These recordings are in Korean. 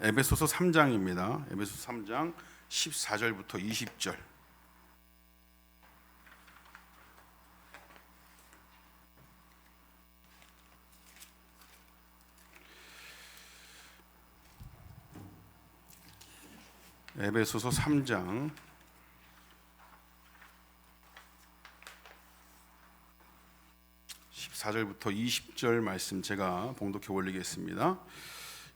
에베소서 3장입니다. 에베소서 3장 14절부터 20절. 에베소서 3장 14절부터 20절 말씀 제가 봉독해 올리겠습니다.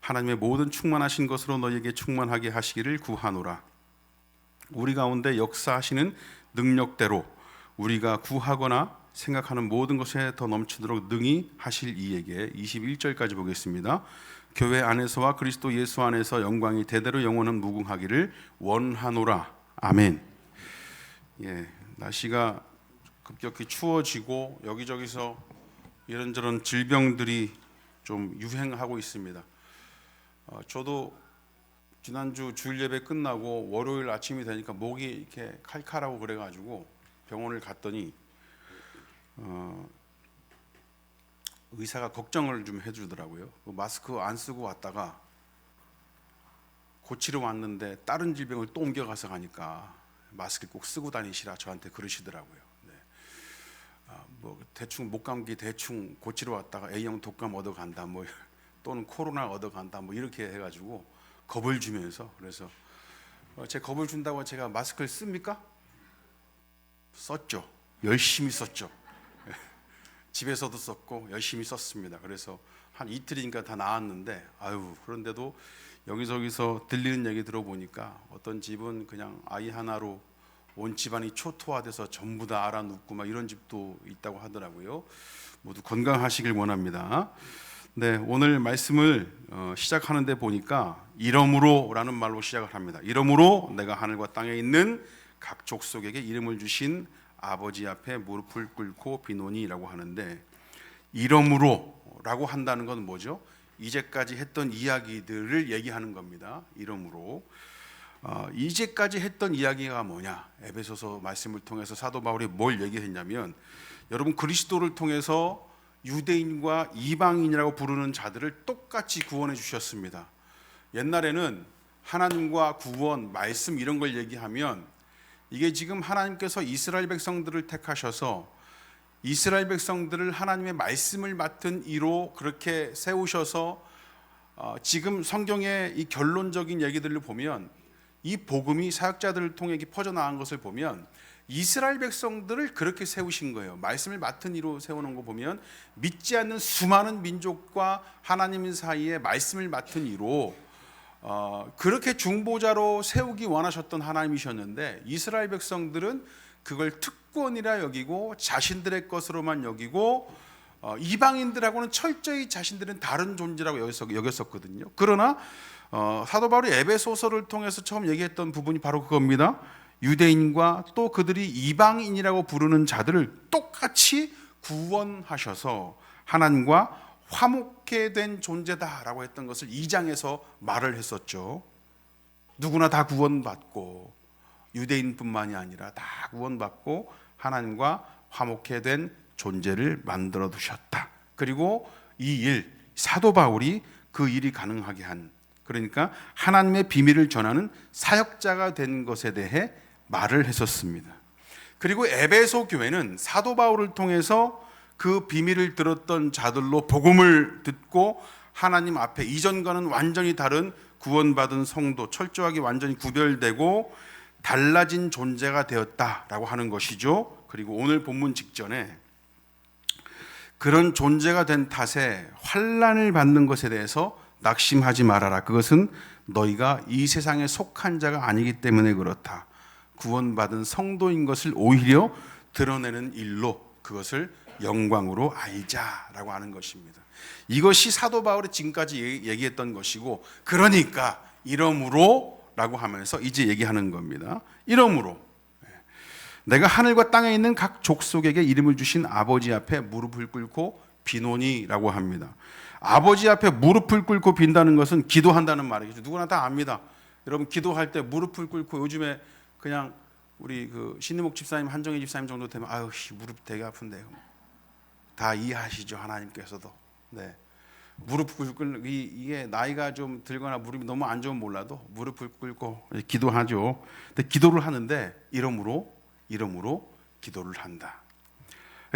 하나님의 모든 충만하신 것으로 너희에게 충만하게 하시기를 구하노라. 우리 가운데 역사하시는 능력대로 우리가 구하거나 생각하는 모든 것에 더 넘치도록 능히 하실 이에게 21절까지 보겠습니다. 교회 안에서와 그리스도 예수 안에서 영광이 대대로 영원한 무궁하기를 원하노라. 아멘. 예, 날씨가 급격히 추워지고 여기저기서 이런저런 질병들이 좀 유행하고 있습니다. 어, 저도 지난주 주일 예배 끝나고 월요일 아침이 되니까 목이 이렇게 칼칼하고 그래가지고 병원을 갔더니 어, 의사가 걱정을 좀 해주더라고요. 그 마스크 안 쓰고 왔다가 고치러 왔는데 다른 질병을 또 옮겨가서 가니까 마스크 꼭 쓰고 다니시라 저한테 그러시더라고요. 네. 아, 뭐 대충 목감기 대충 고치러 왔다가 A형 독감 얻어 간다 뭐 또는 코로나 얻어 간다 뭐 이렇게 해가지고 겁을 주면서 그래서 어, 제 겁을 준다고 제가 마스크를 씁니까? 썼죠. 열심히 썼죠. 집에서도 썼고 열심히 썼습니다. 그래서 한 이틀이니까 다 나았는데 아유 그런데도 여기저기서 들리는 얘기 들어보니까 어떤 집은 그냥 아이 하나로 온 집안이 초토화돼서 전부 다 알아눕고 막 이런 집도 있다고 하더라고요. 모두 건강하시길 원합니다. 네, 오늘 말씀을 어, 시작하는데 보니까 이름으로라는 말로 시작을 합니다. 이름으로 내가 하늘과 땅에 있는 각 족속에게 이름을 주신 아버지 앞에 무릎을 꿇고 비노니라고 하는데 이름으로라고 한다는 건 뭐죠? 이제까지 했던 이야기들을 얘기하는 겁니다. 이름으로 어, 이제까지 했던 이야기가 뭐냐? 에베소서 말씀을 통해서 사도 바울이 뭘 얘기했냐면 여러분 그리스도를 통해서 유대인과 이방인이라고 부르는 자들을 똑같이 구원해 주셨습니다. 옛날에는 하나님과 구원, 말씀 이런 걸 얘기하면 이게 지금 하나님께서 이스라엘 백성들을 택하셔서 이스라엘 백성들을 하나님의 말씀을 맡은 이로 그렇게 세우셔서 어, 지금 성경의 이 결론적인 얘기들을 보면 이 복음이 사역자들을 통해 퍼져 나간 것을 보면 이스라엘 백성들을 그렇게 세우신 거예요. 말씀을 맡은 이로 세우는 거 보면 믿지 않는 수많은 민족과 하나님 사이에 말씀을 맡은 이로 어, 그렇게 중보자로 세우기 원하셨던 하나님이셨는데 이스라엘 백성들은 그걸 특권이라 여기고 자신들의 것으로만 여기고 어, 이방인들하고는 철저히 자신들은 다른 존재라고 여겼었, 여겼었거든요. 그러나 어, 사도 바울이 에베소서를 통해서 처음 얘기했던 부분이 바로 그겁니다. 유대인과 또 그들이 이방인이라고 부르는 자들을 똑같이 구원하셔서 하나님과 화목해 된 존재다라고 했던 것을 2장에서 말을 했었죠. 누구나 다 구원받고 유대인뿐만이 아니라 다 구원받고 하나님과 화목해 된 존재를 만들어 두셨다. 그리고 이 일, 사도 바울이 그 일이 가능하게 한 그러니까 하나님의 비밀을 전하는 사역자가 된 것에 대해 말을 했었습니다. 그리고 에베소 교회는 사도 바울을 통해서 그 비밀을 들었던 자들로 복음을 듣고 하나님 앞에 이전과는 완전히 다른 구원받은 성도 철저하게 완전히 구별되고 달라진 존재가 되었다라고 하는 것이죠. 그리고 오늘 본문 직전에 그런 존재가 된 탓에 환란을 받는 것에 대해서 낙심하지 말아라. 그것은 너희가 이 세상에 속한 자가 아니기 때문에 그렇다. 구원받은 성도인 것을 오히려 드러내는 일로 그것을 영광으로 알자라고 하는 것입니다. 이것이 사도 바울이 지금까지 얘기했던 것이고 그러니까 이러므로라고 하면서 이제 얘기하는 겁니다. 이러므로 예. 내가 하늘과 땅에 있는 각 족속에게 이름을 주신 아버지 앞에 무릎을 꿇고 비노니라고 합니다. 아버지 앞에 무릎을 꿇고 빈다는 것은 기도한다는 말이죠. 누구나 다 압니다. 여러분 기도할 때 무릎을 꿇고 요즘에 그냥 우리 그 신임목 집사님, 한정희 집사님 정도 되면 아유 씨, 무릎 되게 아픈데 다 이해하시죠 하나님께서도. 네. 무릎 꿇고 이- 이게 나이가 좀 들거나 무릎이 너무 안 좋으면 몰라도 무릎을 꿇고 기도하죠. 근데 기도를 하는데 이러므로 이러므로 기도를 한다.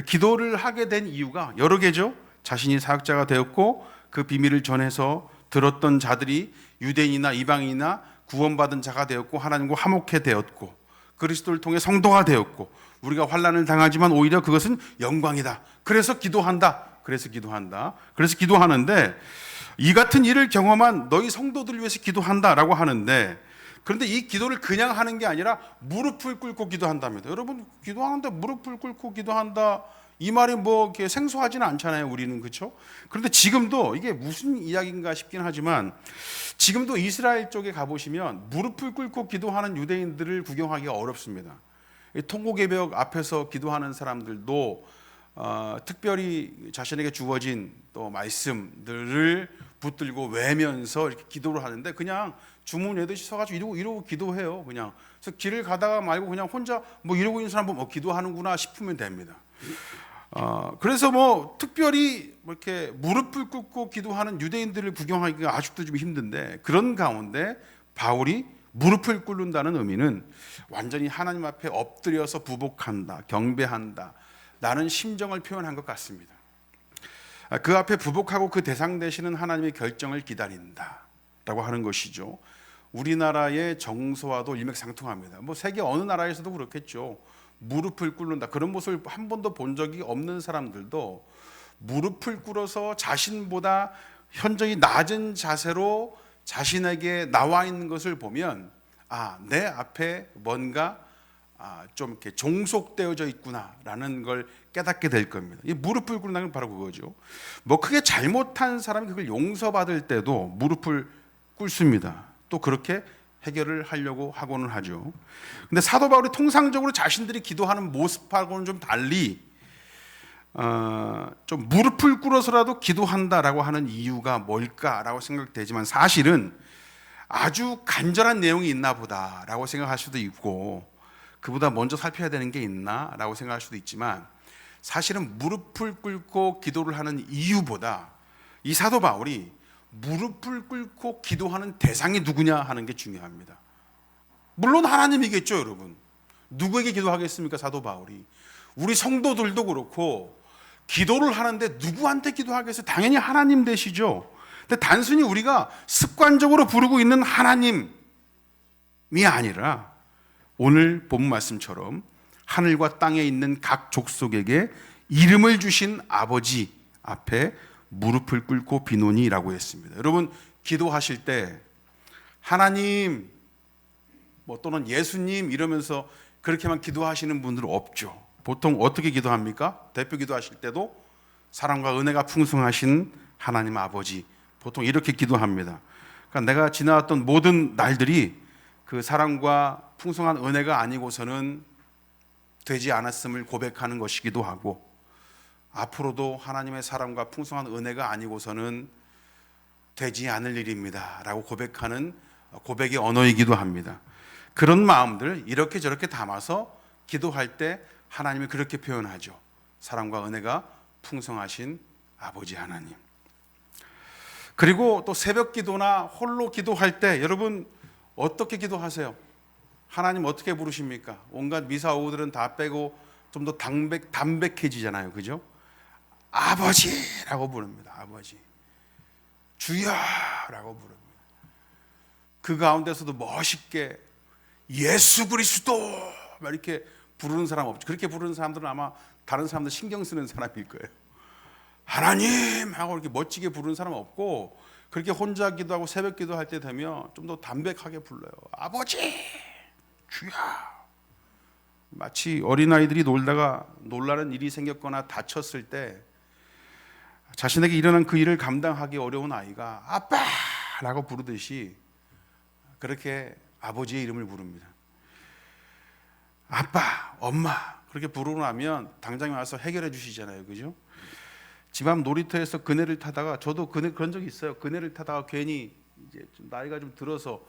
기도를 하게 된 이유가 여러 개죠. 자신이 사역자가 되었고 그 비밀을 전해서 들었던 자들이 유대인이나 이방인이나 구원받은 자가 되었고 하나님과 화목해 되었고 그리스도를 통해 성도가 되었고 우리가 환난을 당하지만 오히려 그것은 영광이다. 그래서 기도한다. 그래서 기도한다. 그래서 기도하는데 이 같은 일을 경험한 너희 성도들을 위해서 기도한다라고 하는데 그런데 이 기도를 그냥 하는 게 아니라 무릎을 꿇고 기도한답니다. 여러분 기도하는데 무릎을 꿇고 기도한다. 이 말이 뭐 이렇게 생소하지는 않잖아요. 우리는 그렇죠? 그런데 지금도 이게 무슨 이야기인가 싶긴 하지만 지금도 이스라엘 쪽에 가 보시면 무릎을 꿇고 기도하는 유대인들을 구경하기가 어렵습니다. 이 통곡의벽 앞에서 기도하는 사람들도 어, 특별히 자신에게 주어진 또 말씀들을 붙들고 외면서 이렇게 기도를 하는데 그냥 주문 외듯이 서가지고 이러고 이러고 기도해요. 그냥 그래서 길을 가다가 말고 그냥 혼자 뭐 이러고 있는 사람 보면 어, 기도하는구나 싶으면 됩니다. 어, 그래서 뭐 특별히 뭐 이렇게 무릎을 꿇고 기도하는 유대인들을 구경하기가 아직도 좀 힘든데 그런 가운데 바울이 무릎을 꿇는다는 의미는 완전히 하나님 앞에 엎드려서 부복한다, 경배한다, 라는 심정을 표현한 것 같습니다. 아, 그 앞에 부복하고 그 대상 되시는 하나님의 결정을 기다린다 라고 하는 것이죠. 우리나라의 정서와도 일맥상통합니다. 뭐 세계 어느 나라에서도 그렇겠죠. 무릎을 꿇는다 그런 모습을 한 번도 본 적이 없는 사람들도 무릎을 꿇어서 자신보다 현저히 낮은 자세로 자신에게 나와 있는 것을 보면 아 내 앞에 뭔가 아, 좀 이렇게 종속되어져 있구나라는 걸 깨닫게 될 겁니다. 이 무릎을 꿇는다는 건 바로 그거죠. 뭐 크게 잘못한 사람이 그걸 용서받을 때도 무릎을 꿇습니다. 또 그렇게 해결을 하려고 하고는 하죠. 근데 사도 바울이 통상적으로 자신들이 기도하는 모습하고는 좀 달리 어, 좀 무릎을 꿇어서라도 기도한다라고 하는 이유가 뭘까라고 생각되지만 사실은 아주 간절한 내용이 있나 보다라고 생각할 수도 있고 그보다 먼저 살펴야 되는 게 있나라고 생각할 수도 있지만 사실은 무릎을 꿇고 기도를 하는 이유보다 이 사도 바울이 무릎을 꿇고 기도하는 대상이 누구냐 하는 게 중요합니다. 물론 하나님이겠죠, 여러분. 누구에게 기도하겠습니까, 사도 바울이? 우리 성도들도 그렇고 기도를 하는데 누구한테 기도하겠어요? 당연히 하나님 되시죠. 근데 단순히 우리가 습관적으로 부르고 있는 하나님이 아니라 오늘 본 말씀처럼 하늘과 땅에 있는 각 족속에게 이름을 주신 아버지 앞에 무릎을 꿇고 비노니라고 했습니다. 여러분 기도하실 때 하나님 뭐 또는 예수님 이러면서 그렇게만 기도하시는 분들은 없죠. 보통 어떻게 기도합니까? 대표 기도하실 때도 사랑과 은혜가 풍성하신 하나님 아버지 보통 이렇게 기도합니다. 그러니까 내가 지나왔던 모든 날들이 그 사랑과 풍성한 은혜가 아니고서는 되지 않았음을 고백하는 것이기도 하고 앞으로도 하나님의 사랑과 풍성한 은혜가 아니고서는 되지 않을 일입니다 라고 고백하는 고백의 언어이기도 합니다. 그런 마음들 이렇게 저렇게 담아서 기도할 때 하나님이 그렇게 표현하죠. 사랑과 은혜가 풍성하신 아버지 하나님. 그리고 또 새벽 기도나 홀로 기도할 때 여러분 어떻게 기도하세요? 하나님 어떻게 부르십니까? 온갖 미사 오후들은 다 빼고 좀 더 담백 담백해지잖아요. 그죠? 아버지라고 부릅니다. 아버지. 주여라고 부릅니다. 그 가운데서도 멋있게 예수 그리스도 막 이렇게 부르는 사람 없죠. 그렇게 부르는 사람들은 아마 다른 사람들 신경 쓰는 사람일 거예요. 하나님 하고 이렇게 멋지게 부르는 사람 없고 그렇게 혼자 기도하고 새벽 기도할 때 되면 좀 더 담백하게 불러요. 아버지 주여. 마치 어린아이들이 놀다가 놀라는 일이 생겼거나 다쳤을 때 자신에게 일어난 그 일을 감당하기 어려운 아이가 아빠라고 부르듯이 그렇게 아버지의 이름을 부릅니다. 아빠, 엄마 그렇게 부르고 나면 당장에 와서 해결해 주시잖아요, 그죠? 집 앞 놀이터에서 그네를 타다가 저도 그네 그런 적이 있어요. 그네를 타다가 괜히 이제 좀 나이가 좀 들어서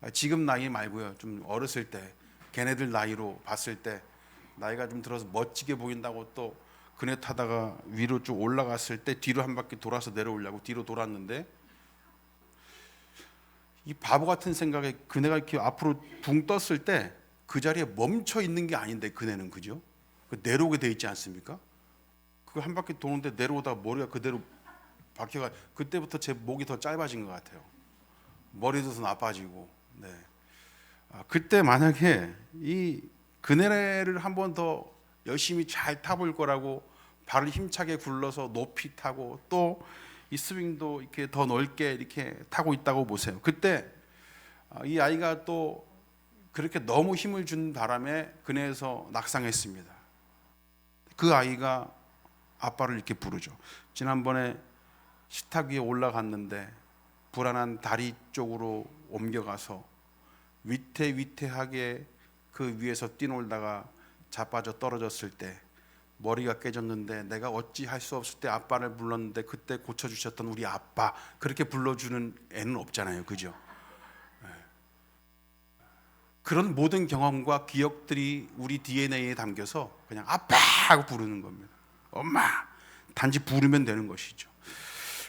아, 지금 나이 말고요, 좀 어렸을 때 걔네들 나이로 봤을 때 나이가 좀 들어서 멋지게 보인다고 또 그네 타다가 위로 쭉 올라갔을 때 뒤로 한 바퀴 돌아서 내려오려고 뒤로 돌았는데 이 바보 같은 생각에 그네가 이렇게 앞으로 붕 떴을 때 그 자리에 멈춰 있는 게 아닌데 그네는 그죠? 그 내려오게 돼 있지 않습니까? 그 한 바퀴 도는데 내려오다 머리가 그대로 박혀가 그때부터 제 목이 더 짧아진 것 같아요. 머리도 더 나빠지고. 네. 아, 그때 만약에 이 그네를 한 번 더 열심히 잘 타볼 거라고 발을 힘차게 굴러서 높이 타고 또 이 스윙도 이렇게 더 넓게 이렇게 타고 있다고 보세요. 그때 아, 이 아이가 또 그렇게 너무 힘을 준 바람에 그네에서 낙상했습니다. 그 아이가 아빠를 이렇게 부르죠. 지난번에 식탁 위에 올라갔는데 불안한 다리 쪽으로 옮겨가서 위태위태하게 그 위에서 뛰놀다가 자빠져 떨어졌을 때 머리가 깨졌는데 내가 어찌 할 수 없을 때 아빠를 불렀는데 그때 고쳐 주셨던 우리 아빠 그렇게 불러 주는 애는 없잖아요, 그죠? 네. 그런 모든 경험과 기억들이 우리 DNA에 담겨서 그냥 아빠 하고 부르는 겁니다. 엄마 단지 부르면 되는 것이죠.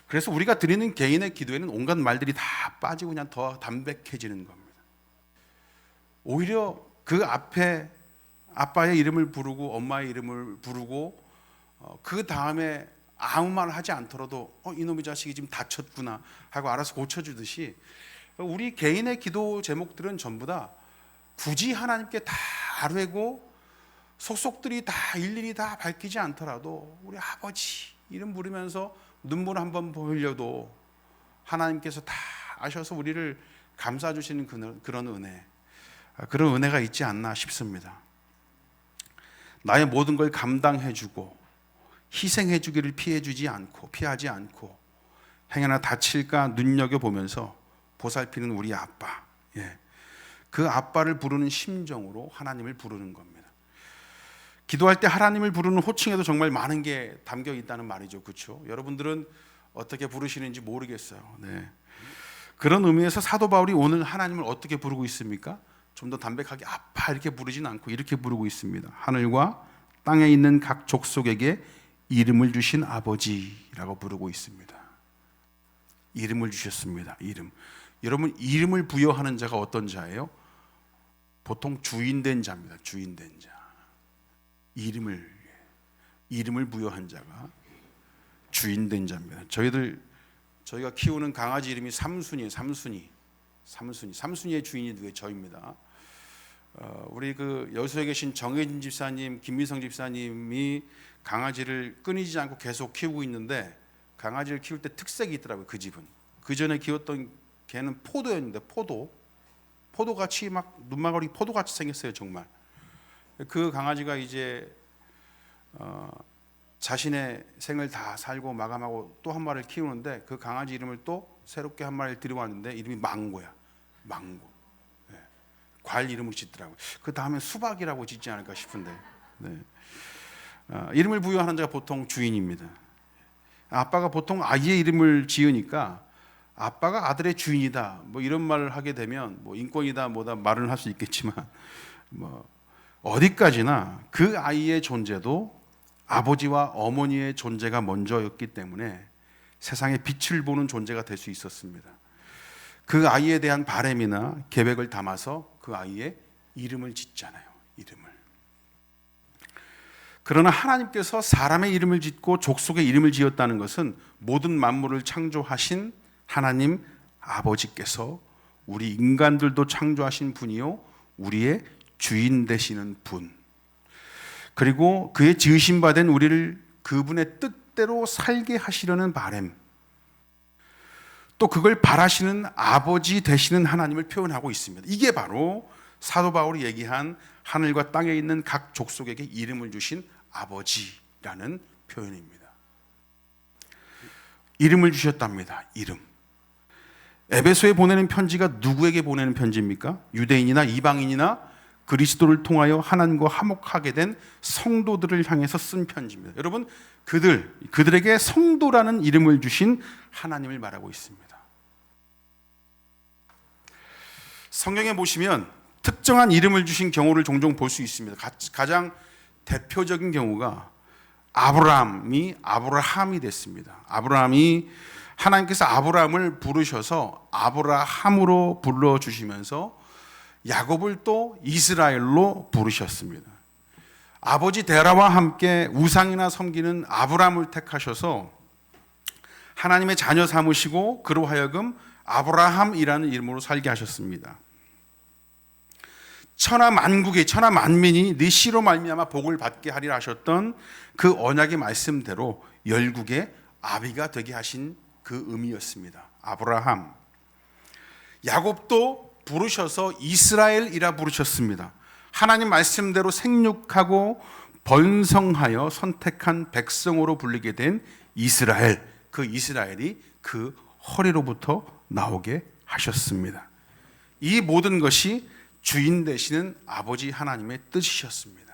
그래서 우리가 드리는 개인의 기도에는 온갖 말들이 다 빠지고 그냥 더 담백해지는 겁니다. 오히려 그 앞에 아빠의 이름을 부르고 엄마의 이름을 부르고 어, 그 다음에 아무 말 하지 않더라도 어, 이놈의 자식이 지금 다쳤구나 하고 알아서 고쳐주듯이 우리 개인의 기도 제목들은 전부 다 굳이 하나님께 다 아뢰고 속속들이 다 일일이 다 밝히지 않더라도 우리 아버지 이름 부르면서 눈물 한번 보이려도 하나님께서 다 아셔서 우리를 감싸 주시는 그런 은혜 아, 그런 은혜가 있지 않나 싶습니다. 나의 모든 걸 감당해 주고 희생해 주기를 피해 주지 않고 피하지 않고 행여나 다칠까 눈여겨 보면서 보살피는 우리 아빠. 예. 그 아빠를 부르는 심정으로 하나님을 부르는 겁니다. 기도할 때 하나님을 부르는 호칭에도 정말 많은 게 담겨 있다는 말이죠. 그렇죠? 여러분들은 어떻게 부르시는지 모르겠어요. 네. 그런 의미에서 사도 바울이 오늘 하나님을 어떻게 부르고 있습니까? 좀 더 담백하게 아빠 이렇게 부르진 않고 이렇게 부르고 있습니다. 하늘과 땅에 있는 각 족속에게 이름을 주신 아버지라고 부르고 있습니다. 이름을 주셨습니다. 이름. 여러분 이름을 부여하는 자가 어떤 자예요? 보통 주인된 자입니다. 주인된 자. 이름을 이름을 부여한 자가 주인된 자입니다. 저희들 저희가 키우는 강아지 이름이 삼순이에요. 삼순이. 삼순이. 삼순이의 주인이 누구예요? 저입니다. 어, 우리 그 여수에 계신 정혜진 집사님, 김미성 집사님이 강아지를 끊이지 않고 계속 키우고 있는데 강아지를 키울 때 특색이 있더라고요. 그 집은. 그 전에 키웠던 개는 포도였는데 포도. 포도같이 막 눈망울이 포도같이 생겼어요, 정말. 그 강아지가 이제 어, 자신의 생을 다 살고 마감하고 또 한 마리를 키우는데 그 강아지 이름을 또 새롭게 한 마리를 들여왔는데 이름이 망고야. 망고. 네. 과일 이름을 짓더라고요. 그 다음에 수박이라고 짓지 않을까 싶은데. 네. 어, 이름을 부여하는 자가 보통 주인입니다. 아빠가 보통 아이의 이름을 지으니까 아빠가 아들의 주인이다. 뭐 이런 말을 하게 되면 뭐 인권이다 뭐다 말을 할수 있겠지만 뭐 어디까지나 그 아이의 존재도 아버지와 어머니의 존재가 먼저였기 때문에 세상에 빛을 보는 존재가 될 수 있었습니다. 그 아이에 대한 바램이나 계획을 담아서 그 아이의 이름을 짓잖아요. 이름을. 그러나 하나님께서 사람의 이름을 짓고 족속의 이름을 지었다는 것은 모든 만물을 창조하신 하나님 아버지께서 우리 인간들도 창조하신 분이요 우리의 주인 되시는 분. 그리고 그의 지으신 바 된 우리를 그분의 뜻대로 살게 하시려는 바램. 또 그걸 바라시는 아버지 되시는 하나님을 표현하고 있습니다. 이게 바로 사도 바울이 얘기한 하늘과 땅에 있는 각 족속에게 이름을 주신 아버지라는 표현입니다. 이름을 주셨답니다. 이름. 에베소에 보내는 편지가 누구에게 보내는 편지입니까? 유대인이나 이방인이나 그리스도를 통하여 하나님과 화목하게 된 성도들을 향해서 쓴 편지입니다. 여러분, 그들, 그들에게 성도라는 이름을 주신 하나님을 말하고 있습니다. 성경에 보시면 특정한 이름을 주신 경우를 종종 볼 수 있습니다. 가- 가장 대표적인 경우가 아브라함이 아브라함이 됐습니다. 아브라함이 하나님께서 아브라함을 부르셔서 아브라함으로 불러 주시면서 야곱을 또 이스라엘로 부르셨습니다. 아버지 데라와 함께 우상이나 섬기는 아브라함을 택하셔서 하나님의 자녀 삼으시고 그로 하여금 아브라함이라는 이름으로 살게 하셨습니다. 천하 만국의 천하 만민이 네 씨로 말미암아 복을 받게 하리라 하셨던 그 언약의 말씀대로 열국의 아비가 되게 하신 그 의미였습니다. 아브라함. 야곱도 부르셔서 이스라엘이라 부르셨습니다. 하나님 말씀대로 생육하고 번성하여 선택한 백성으로 불리게 된 이스라엘. 그 이스라엘이 그 허리로부터 나오게 하셨습니다. 이 모든 것이 주인 되시는 아버지 하나님의 뜻이셨습니다.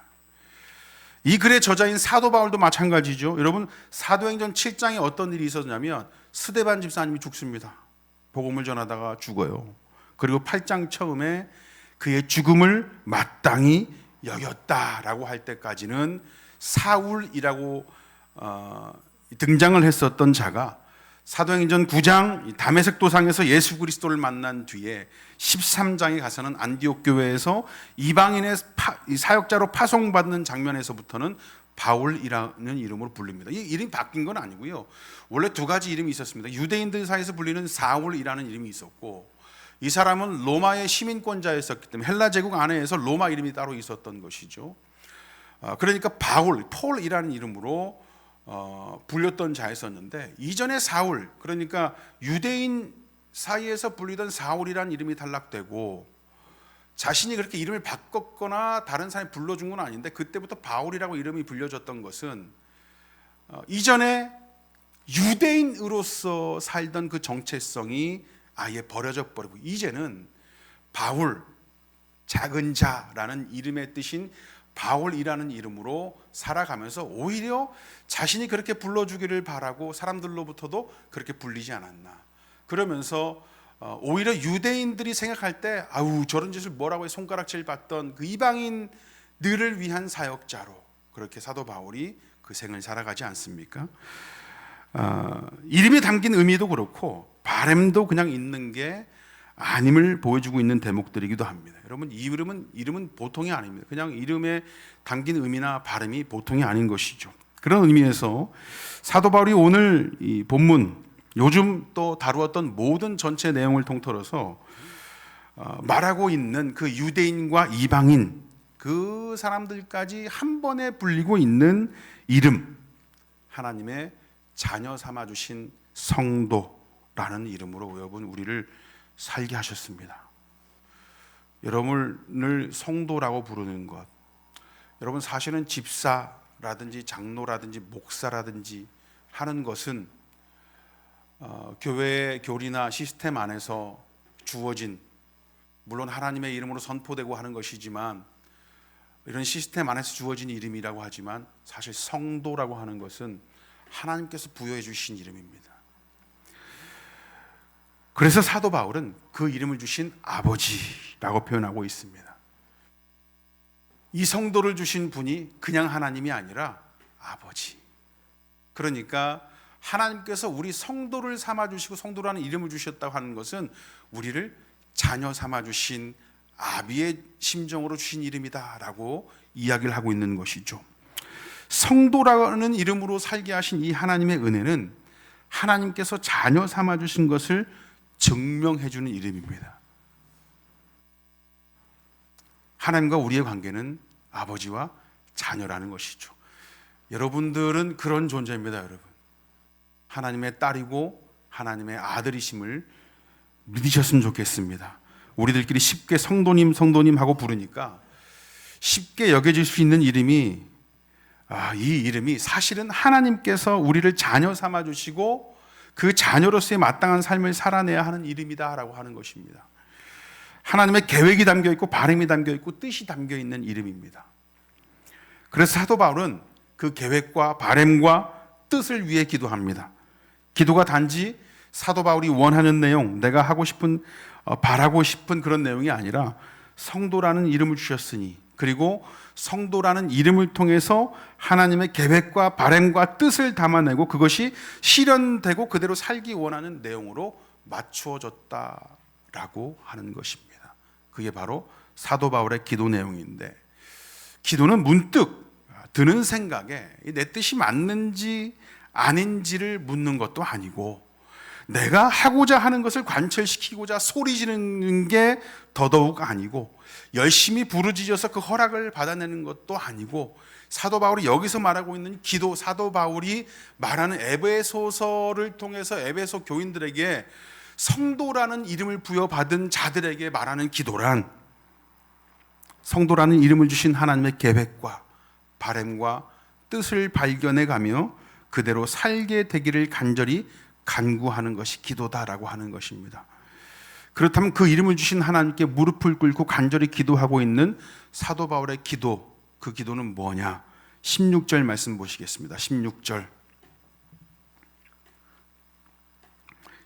이 글의 저자인 사도 바울도 마찬가지죠. 여러분 사도행전 7장에 어떤 일이 있었냐면 스데반 집사님이 죽습니다. 복음을 전하다가 죽어요. 그리고 8장 처음에 그의 죽음을 마땅히 여겼다라고 할 때까지는 사울이라고 어, 등장을 했었던 자가 사도행전 9장 담에색 도상에서 예수 그리스도를 만난 뒤에 13장에 가서는 안디옥 교회에서 이방인의 파- 이 사역자로 파송받는 장면에서부터는 바울이라는 이름으로 불립니다. 이 이름이 바뀐 건 아니고요. 원래 두 가지 이름이 있었습니다. 유대인들 사이에서 불리는 사울이라는 이름이 있었고 이 사람은 로마의 시민권자였었기 때문에 헬라 제국 안에서 로마 이름이 따로 있었던 것이죠. 아, 그러니까 바울, 폴이라는 이름으로 어, 불렸던 자였었는데 이전에 사울, 그러니까 유대인 사이에서 불리던 사울이라는 이름이 탈락되고 자신이 그렇게 이름을 바꿨거나 다른 사람이 불러준 건 아닌데 그때부터 바울이라고 이름이 불려졌던 것은 어, 이전에 유대인으로서 살던 그 정체성이 아예 버려져 버리고 이제는 바울 작은 자라는 이름의 뜻인 바울이라는 이름으로 살아가면서 오히려 자신이 그렇게 불러주기를 바라고 사람들로부터도 그렇게 불리지 않았나. 그러면서 어, 오히려 유대인들이 생각할 때 아우 저런 짓을 뭐라고 해 손가락질 받던 그 이방인들을 위한 사역자로 그렇게 사도 바울이 그 생을 살아가지 않습니까? 어, 이름에 담긴 의미도 그렇고 바램도 그냥 있는 게 아님을 보여주고 있는 대목들이기도 합니다. 여러분 이 이름은 이름은 보통이 아닙니다. 그냥 이름에 담긴 의미나 발음이 보통이 아닌 것이죠. 그런 의미에서 사도 바울이 오늘 이 본문 요즘 또 다루었던 모든 전체 내용을 통틀어서 어, 말하고 있는 그 유대인과 이방인 그 사람들까지 한 번에 불리고 있는 이름 하나님의 자녀 삼아 주신 성도라는 이름으로 여러분 우리를 살게 하셨습니다. 여러분을 성도라고 부르는 것. 여러분 사실은 집사라든지 장로라든지 목사라든지 하는 것은 어, 교회의 교리나 시스템 안에서 주어진 물론 하나님의 이름으로 선포되고 하는 것이지만 이런 시스템 안에서 주어진 이름이라고 하지만 사실 성도라고 하는 것은 하나님께서 부여해 주신 이름입니다. 그래서 사도 바울은 그 이름을 주신 아버지라고 표현하고 있습니다. 이 성도를 주신 분이 그냥 하나님이 아니라 아버지. 그러니까 하나님께서 우리 성도를 삼아 주시고 성도라는 이름을 주셨다고 하는 것은 우리를 자녀 삼아 주신 아비의 심정으로 주신 이름이다라고 이야기를 하고 있는 것이죠. 성도라는 이름으로 살게 하신 이 하나님의 은혜는 하나님께서 자녀 삼아 주신 것을 증명해 주는 이름입니다. 하나님과 우리의 관계는 아버지와 자녀라는 것이죠. 여러분들은 그런 존재입니다, 여러분. 하나님의 딸이고 하나님의 아들이심을 믿으셨으면 좋겠습니다. 우리들끼리 쉽게 성도님, 성도님 하고 부르니까 쉽게 여겨질 수 있는 이름이 아, 이 이름이 사실은 하나님께서 우리를 자녀 삼아 주시고 그 자녀로서의 마땅한 삶을 살아내야 하는 이름이다라고 하는 것입니다. 하나님의 계획이 담겨 있고 바람이 담겨 있고 뜻이 담겨 있는 이름입니다. 그래서 사도 바울은 그 계획과 바램과 뜻을 위해 기도합니다. 기도가 단지 사도 바울이 원하는 내용, 내가 하고 싶은 어, 바라고 싶은 그런 내용이 아니라 성도라는 이름을 주셨으니 그리고 성도라는 이름을 통해서 하나님의 계획과 바램과 뜻을 담아내고 그것이 실현되고 그대로 살기 원하는 내용으로 맞추어졌다라고 하는 것입니다. 그게 바로 사도 바울의 기도 내용인데 기도는 문득 드는 생각에 내 뜻이 맞는지 아닌지를 묻는 것도 아니고 내가 하고자 하는 것을 관철시키고자 소리 지르는 게 더더욱 아니고 열심히 부르짖어서 그 허락을 받아내는 것도 아니고 사도 바울이 여기서 말하고 있는 기도 사도 바울이 말하는 에베소서를 통해서 에베소 교인들에게 성도라는 이름을 부여받은 자들에게 말하는 기도란 성도라는 이름을 주신 하나님의 계획과 바램과 뜻을 발견해 가며 그대로 살게 되기를 간절히 간구하는 것이 기도다라고 하는 것입니다. 그렇다면 그 이름을 주신 하나님께 무릎을 꿇고 간절히 기도하고 있는 사도 바울의 기도, 그 기도는 뭐냐? 16절 말씀 보시겠습니다. 16절.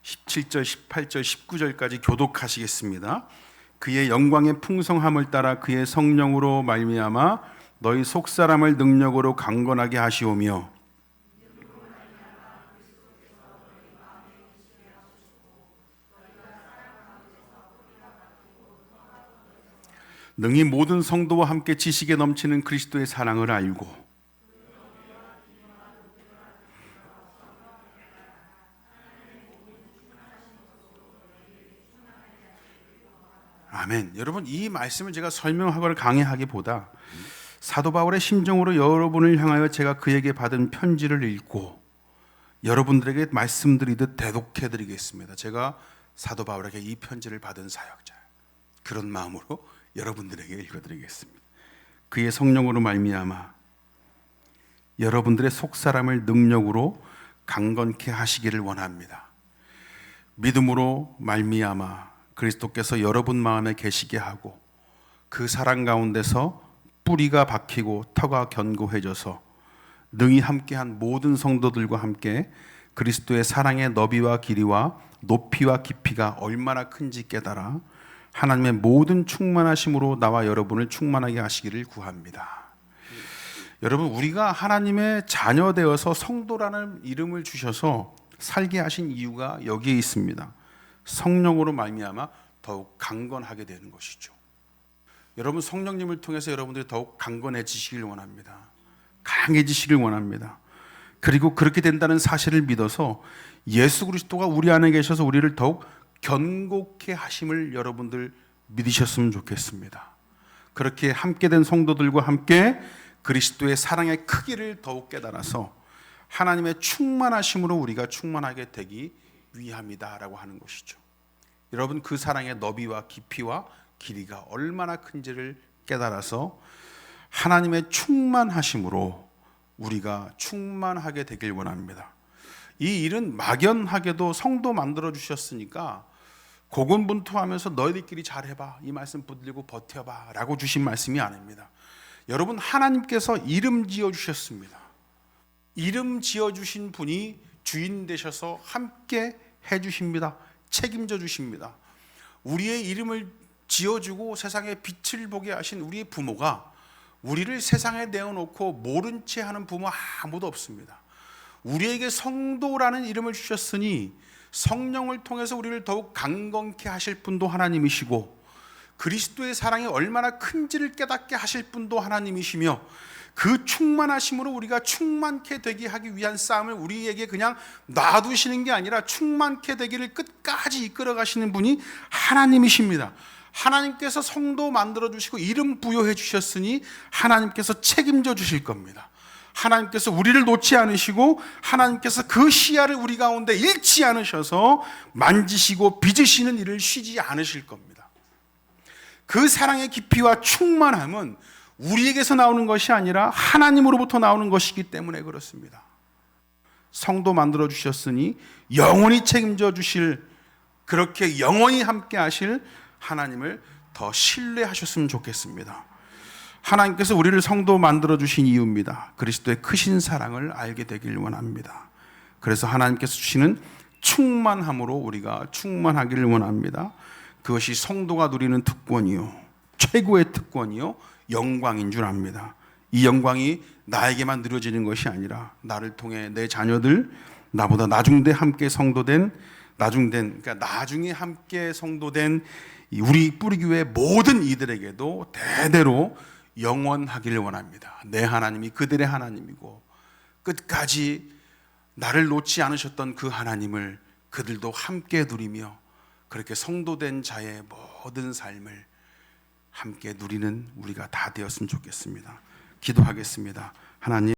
17절, 18절, 19절까지 교독하시겠습니다. 그의 영광의 풍성함을 따라 그의 성령으로 말미암아 너희 속 사람을 능력으로 강건하게 하시오며 능히 모든 성도와 함께 지식에 넘치는 그리스도의 사랑을 알고 아멘. 여러분 이 말씀을 제가 설명하거나 강의하기보다 사도 바울의 심정으로 여러분을 향하여 제가 그에게 받은 편지를 읽고 여러분들에게 말씀드리듯 대독해 드리겠습니다. 제가 사도 바울에게 이 편지를 받은 사역자. 그런 마음으로 여러분들에게 읽어 드리겠습니다. 그의 성령으로 말미암아 여러분들의 속 사람을 능력으로 강건케 하시기를 원합니다. 믿음으로 말미암아 그리스도께서 여러분 마음에 계시게 하고 그 사랑 가운데서 뿌리가 박히고 터가 견고해져서 능히 함께한 모든 성도들과 함께 그리스도의 사랑의 너비와 길이와 높이와 깊이가 얼마나 큰지 깨달아 하나님의 모든 충만하심으로 나와 여러분을 충만하게 하시기를 구합니다. 여러분 우리가 하나님의 자녀 되어서 성도라는 이름을 주셔서 살게 하신 이유가 여기에 있습니다. 성령으로 말미암아 더욱 강건하게 되는 것이죠. 여러분 성령님을 통해서 여러분들이 더욱 강건해지시길 원합니다. 강해지시길 원합니다. 그리고 그렇게 된다는 사실을 믿어서 예수 그리스도가 우리 안에 계셔서 우리를 더욱 견고케 하심을 여러분들 믿으셨으면 좋겠습니다. 그렇게 함께 된 성도들과 함께 그리스도의 사랑의 크기를 더욱 깨달아서 하나님의 충만하심으로 우리가 충만하게 되기 위함이다라고 하는 것이죠. 여러분 그 사랑의 너비와 깊이와 길이가 얼마나 큰지를 깨달아서 하나님의 충만하심으로 우리가 충만하게 되길 원합니다. 이 일은 막연하게도 성도 만들어 주셨으니까 고군분투하면서 너희들끼리 잘해봐 이 말씀 붙들고 버텨봐라고 주신 말씀이 아닙니다. 여러분 하나님께서 이름 지어 주셨습니다. 이름 지어 주신 분이 주인 되셔서 함께 해 주십니다. 책임져 주십니다. 우리의 이름을 지어 주고 세상에 빛을 보게 하신 우리의 부모가 우리를 세상에 내어놓고 모른 채 하는 부모 아무도 없습니다. 우리에게 성도라는 이름을 주셨으니 성령을 통해서 우리를 더욱 강건케 하실 분도 하나님이시고 그리스도의 사랑이 얼마나 큰지를 깨닫게 하실 분도 하나님이시며 그 충만하심으로 우리가 충만케 되게 하기 위한 싸움을 우리에게 그냥 놔두시는 게 아니라 충만케 되기를 끝까지 이끌어 가시는 분이 하나님이십니다. 하나님께서 성도 만들어 주시고 이름 부여해 주셨으니 하나님께서 책임져 주실 겁니다. 하나님께서 우리를 놓지 않으시고 하나님께서 그 시야를 우리 가운데 잃지 않으셔서 만지시고 빚으시는 일을 쉬지 않으실 겁니다. 그 사랑의 깊이와 충만함은 우리에게서 나오는 것이 아니라 하나님으로부터 나오는 것이기 때문에 그렇습니다. 성도 만들어 주셨으니 영원히 책임져 주실 그렇게 영원히 함께 하실 하나님을 더 신뢰하셨으면 좋겠습니다. 하나님께서 우리를 성도 만들어 주신 이유입니다. 그리스도의 크신 사랑을 알게 되길 원합니다. 그래서 하나님께서 주시는 충만함으로 우리가 충만하기를 원합니다. 그것이 성도가 누리는 특권이요. 최고의 특권이요. 영광인 줄 압니다. 이 영광이 나에게만 누려지는 것이 아니라 나를 통해 내 자녀들 나보다 나중대 함께 성도된 나중된 그러니까 나중에 함께 성도된 이 우리 뿌리교회 모든 이들에게도 대대로 영원하기를 원합니다. 내 하나님이 그들의 하나님이고 끝까지 나를 놓지 않으셨던 그 하나님을 그들도 함께 누리며 그렇게 성도된 자의 모든 삶을 함께 누리는 우리가 다 되었으면 좋겠습니다. 기도하겠습니다. 하나님